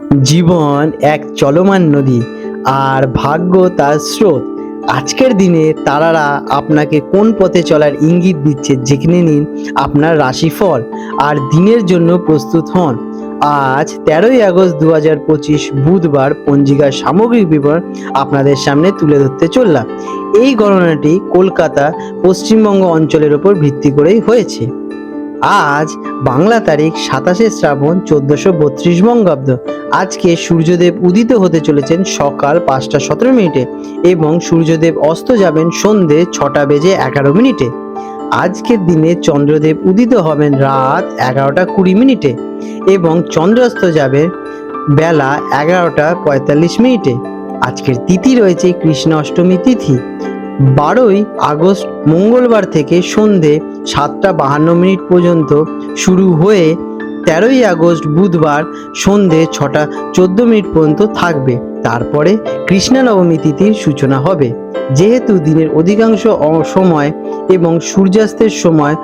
জীবন এক চলমান নদী আর ভাগ্য তার স্রোত। আজকের দিনে তারারা আপনাকে কোন পথে চলার ইঙ্গিত দিচ্ছে জেনে নিন আপনার রাশিফল আর দিনের জন্য প্রস্তুত হন। আজ তেরোই আগস্ট দু হাজার পঁচিশ বুধবার পঞ্জিকার সামগ্রিক বিবরণ আপনাদের সামনে তুলে ধরতে চললাম। এই গণনাটি কলকাতা, পশ্চিমবঙ্গ অঞ্চলের ওপর ভিত্তি করেই হয়েছে। আজ বাংলা তারিখ সাতাশে শ্রাবণ চোদ্দশো বত্রিশ বঙ্গাব্দ। আজকে সূর্যদেব উদিত হতে চলেছেন সকাল পাঁচটা সতেরো মিনিটে এবং সূর্যদেব অস্ত যাবেন সন্ধে ছটা বেজে এগারো মিনিটে। আজকের দিনে চন্দ্রদেব উদিত হবেন রাত এগারোটা কুড়ি মিনিটে এবং চন্দ্রাস্ত যাবে বেলা এগারোটা পঁয়তাল্লিশ মিনিটে। আজকের তিথি রয়েছে কৃষ্ণ অষ্টমী তিথি। বারোই আগস্ট মঙ্গলবার থেকে সন্ধে সাতটা বাহান্ন মিনিট পর্যন্ত শুরু হয়ে তেরোই আগস্ট বুধবার সন্ধে ছটা চোদ্দ মিনিট পর্যন্ত থাকবে। তারপরে কৃষ্ণা নবমী তিথির সূচনা হবে। যেহেতু দিনের অধিকাংশ সময় এবং সূর্যাস্তের সময়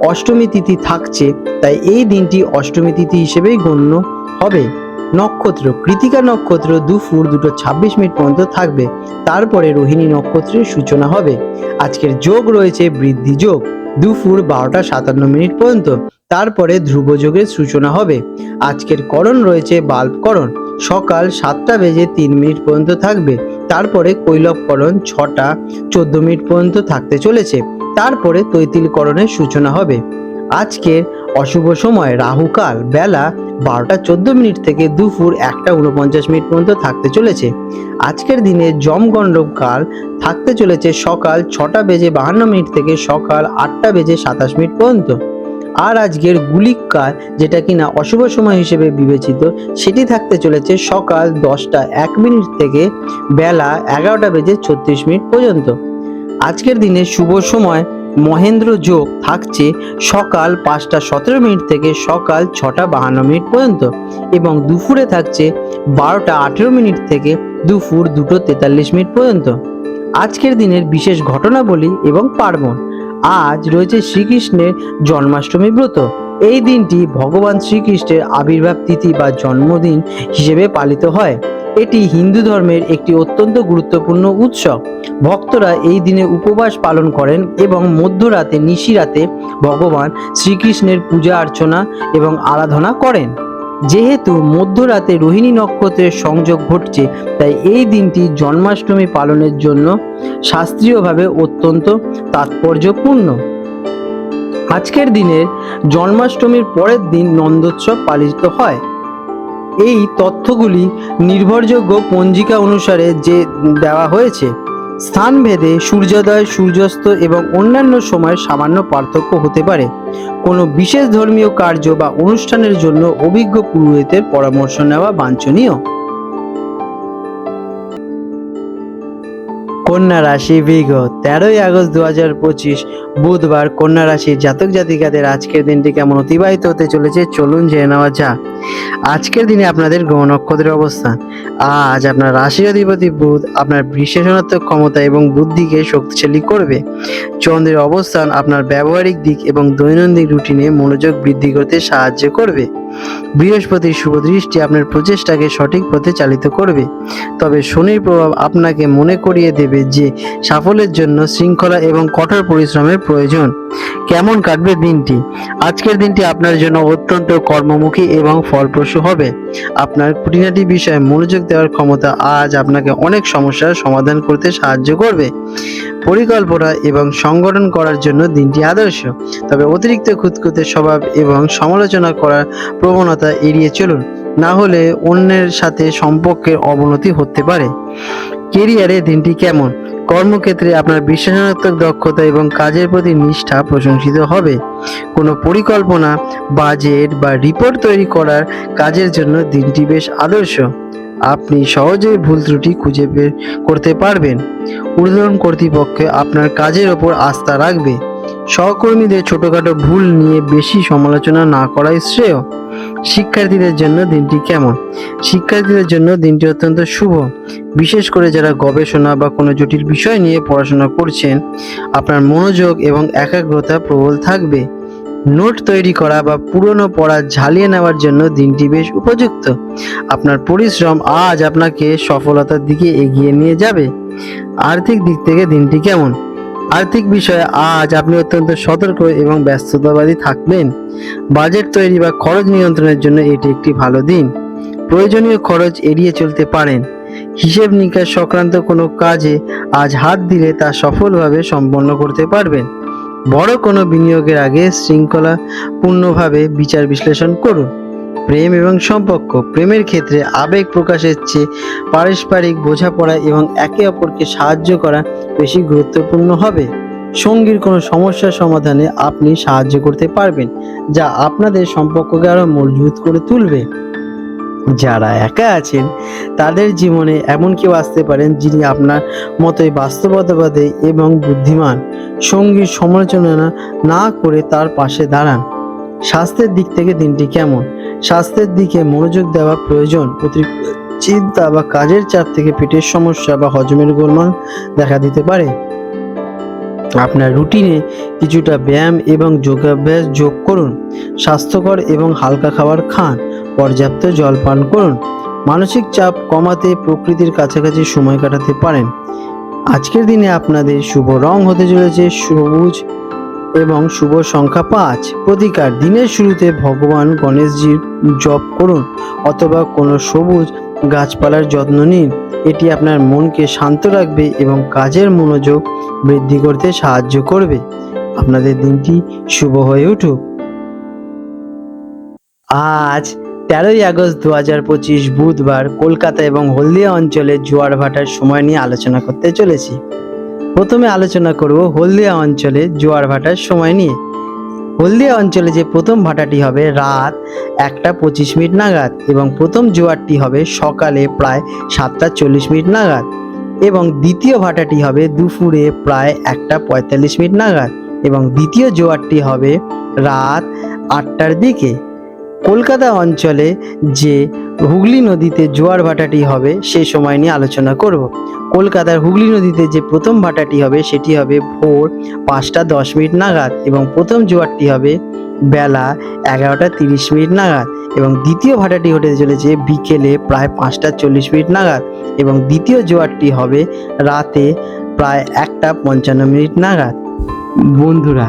অষ্টমী তিথি থাকছে, তাই এই দিনটি অষ্টমী তিথি হিসেবেই গণ্য হবে। নক্ষত্র। কৃতিকা নক্ষত্র দুপুর দুটো ছাব্বিশ মিনিট পর্যন্ত থাকবে। তারপরে রোহিণী নক্ষত্রের সূচনা হবে। আজকের যোগ রয়েছে বৃদ্ধি যোগ। দুপুর বারোটা সাতান্ন মিনিট পর্যন্ত। তারপরে ধ্রুব যোগের সূচনা হবে। আজকের করণ রয়েছে বাল্বকরণ সকাল সাতটা বেজে তিন মিনিট পর্যন্ত থাকবে। তারপরে কৈলবকরণ ছটা চোদ্দ মিনিট পর্যন্ত থাকতে চলেছে। তারপরে তৈতিলকরণের সূচনা হবে। আজকের অশুভ সময় রাহুকাল বেলা বারোটা চোদ্দ মিনিট থেকে দুপুর একটা উনপঞ্চাশ মিনিট পর্যন্ত থাকতে চলেছে। আজকের দিনে জমগণ্ডব কাল থাকতে চলেছে সকাল ছটা বেজে বাহান্ন মিনিট থেকে সকাল আটটা বেজে সাতাশ মিনিট পর্যন্ত। আর আজকের গুলিক কাল, যেটা কিনা অশুভ সময় হিসেবে বিবেচিত, সেটি থাকতে চলেছে সকাল দশটা এক মিনিট থেকে বেলা এগারোটা বেজে ছত্রিশ মিনিট পর্যন্ত। আজকের দিনে শুভ সময় মহেন্দ্র যোগ থাকছে সকাল পাঁচটা সতেরো মিনিট থেকে সকাল ছটা বাহান্ন মিনিট পর্যন্ত এবং দুপুরে থাকছে বারোটা আঠেরো মিনিট থেকে দুপুর দুটো তেতাল্লিশ মিনিট পর্যন্ত। আজকের দিনের বিশেষ ঘটনাবলী এবং পার্বণ। আজ রয়েছে শ্রীকৃষ্ণের জন্মাষ্টমী ব্রত। এই দিনটি ভগবান শ্রীকৃষ্ণের আবির্ভাব তিথি বা জন্মদিন হিসেবে পালিত হয়। এটি হিন্দু ধর্মের একটি অত্যন্ত গুরুত্বপূর্ণ উৎসব। ভক্তরা এই দিনে উপবাস পালন করেন এবং মধ্যরাতে, নিশিরাতে ভগবান শ্রীকৃষ্ণের পূজা অর্চনা এবং আরাধনা করেন। যেহেতু মধ্যরাতে রোহিণী নক্ষত্রের সংযোগ ঘটছে, তাই এই দিনটি জন্মাষ্টমী পালনের জন্য শাস্ত্রীয়ভাবে অত্যন্ত তাৎপর্যপূর্ণ। আজকের দিনের জন্মাষ্টমীর পরের দিন নন্দোৎসব পালিত হয়। এই তথ্যগুলি নির্ভরযোগ্য পঞ্জিকা অনুসারে যে দেওয়া হয়েছে। স্থানভেদে সূর্যোদয়, সূর্যাস্ত এবং অন্যান্য সময় সামান্য পার্থক্য হতে পারে। কোনো বিশেষ ধর্মীয় কার্য বা অনুষ্ঠানের জন্য অভিজ্ঞ পুরোহিতের পরামর্শ নেওয়া বাঞ্ছনীয়। কন্যা রাশি বিঘ তেরোই আগস্ট দু হাজার পঁচিশ বুধবার কন্যা রাশি জাতক জাতিকাদের আজকের দিনটি কেমন অতিবাহিত হতে চলেছে চলুন জেনে নেওয়া যাক। আজকের দিনে আপনাদের গ্রহ নক্ষত্রের অবস্থান। আজ আপনার রাশি অধিপতি বুধ আপনার বিশেষণাত্মক ক্ষমতা এবং বুদ্ধিকে শক্তিশালী করবে। চন্দ্রের অবস্থান আপনার ব্যবহারিক দিক এবং দৈনন্দিন রুটিনে মনোযোগ বৃদ্ধি করতে সাহায্য করবে। বৃহস্পতির শুভ দৃষ্টি আপনার প্রচেষ্টাকে সঠিক পথে চালিত করবে। তবে শনির প্রভাব আপনাকে মনে করিয়ে দেবে যে সাফল্যের জন্য শৃঙ্খলা এবং কঠোর পরিশ্রমের প্রয়োজন। কেমন কাটবে দিনটি? আজকের দিনটি আপনার জন্য অত্যন্ত কর্মমুখী এবং ফলপ্রসূ হবে। আপনার খুঁটিনাটি বিষয়ে মনোযোগ দেওয়ার ক্ষমতা আজ আপনাকে অনেক সমস্যার সমাধান করতে সাহায্য করবে। পরিকল্পনা এবং সংগঠন করার জন্য দিনটি আদর্শ। তবে অতিরিক্ত খুঁতখুঁতে স্বভাব এবং সমালোচনা করার প্রবণতা এড়িয়ে চলুন। না হলে অন্যের সাথে সম্পর্কের অবনতি হতে পারে। কেরিয়ারে দিনটি কেমন? কর্মক্ষেত্রে আপনার বিশ্লেষণাত্মক দক্ষতা এবং কাজের প্রতি নিষ্ঠা প্রশংসিত হবে। কোনো পরিকল্পনা, বাজেট বা রিপোর্ট তৈরি করার কাজের জন্য দিনটি বেশ আদর্শ। আপনি সহজেই ভুল ত্রুটি খুঁজে বের করতে পারবেন। ঊর্ধ্বতন কর্তৃপক্ষ আপনার কাজের ওপর আস্থা রাখবে। সহকর্মীদের ছোটখাটো ভুল নিয়ে বেশি সমালোচনা না করাই শ্রেয়। শিক্ষার্থীদের জন্য দিনটি কেমন? শিক্ষার্থীদের জন্য দিনটি অত্যন্ত শুভ। বিশেষ করে যারা গবেষণা বা কোনো জটিল বিষয় নিয়ে পড়াশোনা করছেন, আপনার মনোযোগ এবং একাগ্রতা প্রবল থাকবে। নোট তৈরি করা বা পুরনো পড়া ঝালিয়ে নেওয়ার জন্য দিনটি বেশ উপযুক্ত। আপনার পরিশ্রম আজ আপনাকে সফলতার দিকে এগিয়ে নিয়ে যাবে। আর্থিক দিক থেকে দিনটি কেমন? আর্থিক বিষয়ে আজ আপনি অত্যন্ত সতর্ক এবং ব্যস্ততাবাদী থাকবেন। বাজেট তৈরি বা খরচ নিয়ন্ত্রণের জন্য এটি একটি ভালো দিন। প্রয়োজনীয় খরচ এড়িয়ে চলতে পারেন। হিসেব নিকাশ সংক্রান্ত কোনো কাজে আজ হাত দিলে তা সফলভাবে সম্পন্ন করতে পারবেন। বড় কোনো বিনিয়োগের আগে শৃঙ্খলাপূর্ণভাবে বিচার বিশ্লেষণ করুন। প্রেম এবং সম্পর্ক, প্রেমের ক্ষেত্রে আবেগ প্রকাশের চেয়ে পারস্পরিক বোঝাপড়া এবং একে অপরকে সাহায্য করা বেশি গুরুত্বপূর্ণ হবে। সঙ্গীর কোনো সমস্যার সমাধানে আপনি সাহায্য করতে পারবেন, যা আপনাদের সম্পর্ককে আরও মজবুত করে তুলবে। যারা একা আছেন, তাদের জীবনে এমন কেউ আসতে পারেন যিনি আপনার মতোই বাস্তবতাবাদী এবং বুদ্ধিমান। সঙ্গীর সমালোচনা না করে তার পাশে দাঁড়ান। স্বাস্থ্যের দিক থেকে দিনটি কেমন? স্বাস্থ্যের দিকে মনোযোগ দেওয়া প্রয়োজন। অতিরিক্ত চিন্তা বা কাজের চাপ থেকে পেটের সমস্যা বা হজমের গোলমাল দেখা দিতে পারে। আপনার রুটিনে কিছুটা ব্যায়াম এবং যোগাভ্যাস যোগ করুন। স্বাস্থ্যকর এবং হালকা খাবার খান। পর্যাপ্ত জল পান করুন। মানসিক চাপ কমাতে প্রকৃতির কাছাকাছি সময় কাটাতে পারেন। আজকের দিনে আপনাদের শুভ রং হতে চলেছে সবুজ এবং শুভ সংখ্যা পাঁচ। প্রতিকার, দিনের শুরুতে ভগবান গণেশজির জপ করুন অথবা কোনো সবুজ গাছপালার যত্ন নিন। এটি আপনার মনকে শান্ত রাখবে এবং কাজের মনোযোগ বৃদ্ধি করতে সাহায্য করবে। আপনাদের দিনটি শুভ হয়ে উঠুক। আজ তেরোই আগস্ট দু হাজার পঁচিশ বুধবার কলকাতা এবং হলদিয়া অঞ্চলে জোয়ার ভাটার সময় নিয়ে আলোচনা করতে চলেছি। প্রথমে আলোচনা করব হলদিয়া অঞ্চলে জোয়ার ভাটার সময় নিয়ে। হলদিয়া অঞ্চলে যে প্রথম ভাটাটি হবে রাত একটা পঁচিশ মিনিট নাগাদ এবং প্রথম জোয়ারটি হবে সকালে প্রায় সাতটা চল্লিশ মিনিট নাগাদ এবং দ্বিতীয় ভাটাটি হবে দুপুরে প্রায় একটা পঁয়তাল্লিশ মিনিট নাগাদ এবং দ্বিতীয় জোয়ারটি হবে রাত আটটার দিকে। কলকাতা অঞ্চলে যে হুগলি নদীতে জোয়ার ভাটাটি হবে সেই সময় নিয়ে আলোচনা করব। কলকাতার হুগলি নদীতে যে প্রথম ভাটাটি হবে, সেটি হবে ভোর পাঁচটা দশ মিনিট নাগাদ এবং প্রথম জোয়ারটি হবে বেলা এগারোটা তিরিশ মিনিট নাগাদ এবং দ্বিতীয় ভাটাটি হতে চলেছে বিকেলে প্রায় পাঁচটা চল্লিশ মিনিট নাগাদ এবং দ্বিতীয় জোয়ারটি হবে রাতে প্রায় একটা পঞ্চান্ন মিনিট নাগাদ। বন্ধুরা